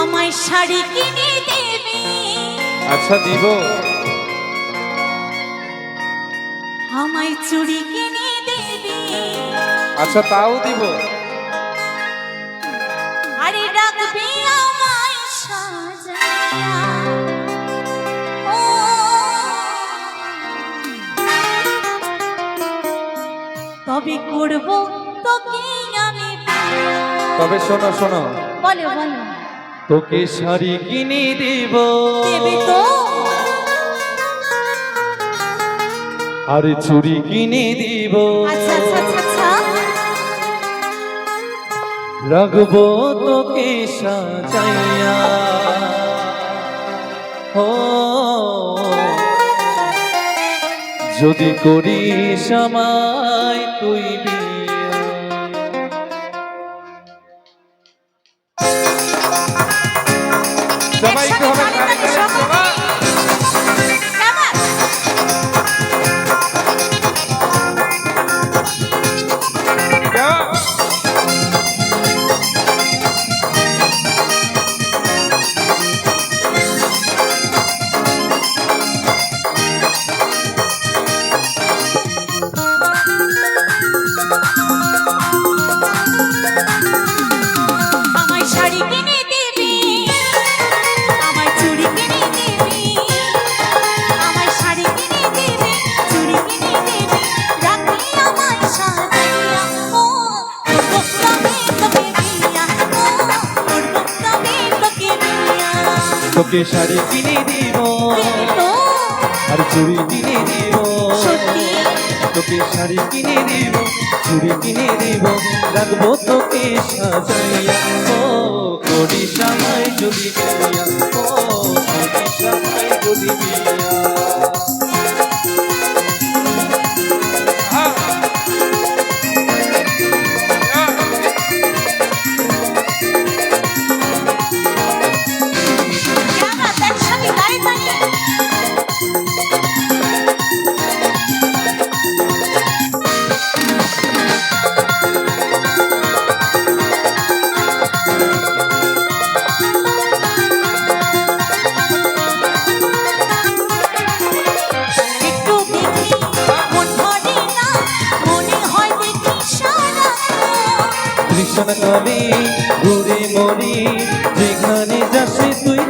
আমায় শাড়ি কিনে দেবে। আচ্ছা দিব। আমায় চুড়ি কিনে দেবে। আচ্ছা তাও দিব। আরে ডাকবে আমায় সাজাইয়া ও। তবে করব তোকে আমি। তবে শোনো শোনো। বলো বলো। তোকে শাড়ি কিনে দিব। আর চুড়ি কিনে দিব। আচ্ছা আচ্ছা আচ্ছা। রাখব তোকে সাজাইয়া। ও। যদি করিস আমায় তুই বিয়া। সবাই একটু হবে। তোকে শাড়ি কিনে দিব। আর চুড়ি কিনে দিব। তোকে শাড়ি কিনে দিব চুড়ি কিনে দিব। রাখব তোকে সাজাইয়া। ও যদি বিয়া ও করিস আমায় যদি কৃষ্ণ কবি ঘুরে মরি যেখানে যাসে তুই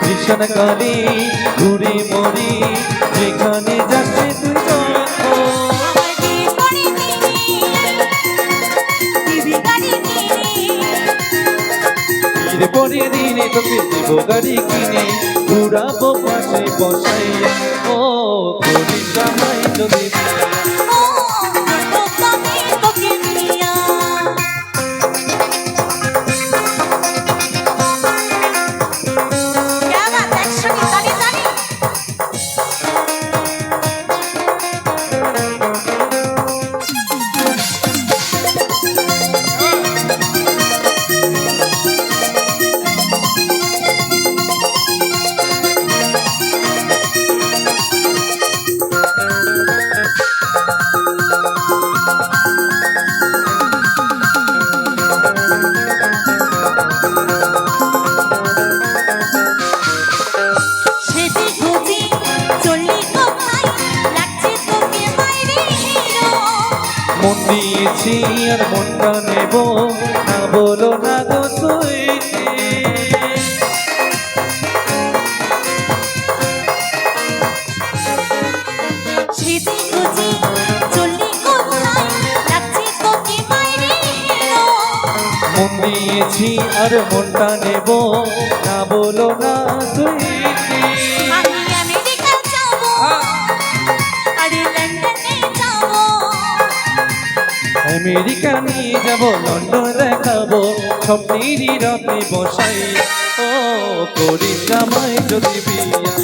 কৃষ্ণ কালে ঘুরে মরি যেখানে যাচ্ছে তুই ফিরে পরে দিনে তোকে দেব গাড়ি কিনে। ঘুরাবো পাশে বসাইয়া। ও করিস আমায় যদি মন দিয়েছি আর মনটা নেব। না বলো না গো তুই মন দিয়েছি আর মনটা নেব। না বলো না তুই আমেরিকা নিয়ে যাব লন্ডন দেখাবো স্বপ্নেরই রাতে বসাই। ও করিস আমায় যদি বিয়া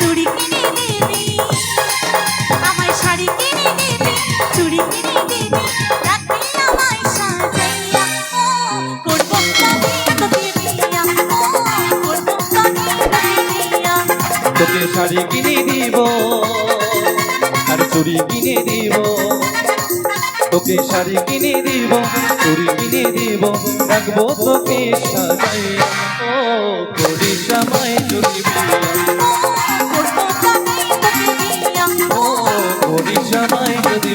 চুড়ি কিনে দেবে। শাড়ি কিনে দেবে, চুড়ি কিনে শাড়ি কিনে দিব, আর চুরি কিনে দিব। তোকে শাড়ি কিনে দিব, চুরি কিনে দিব। রাখব তোকে সাজাই। ও তোরে সময় চুরি সময় যদি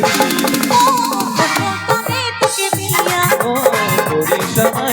ও তোরে সময়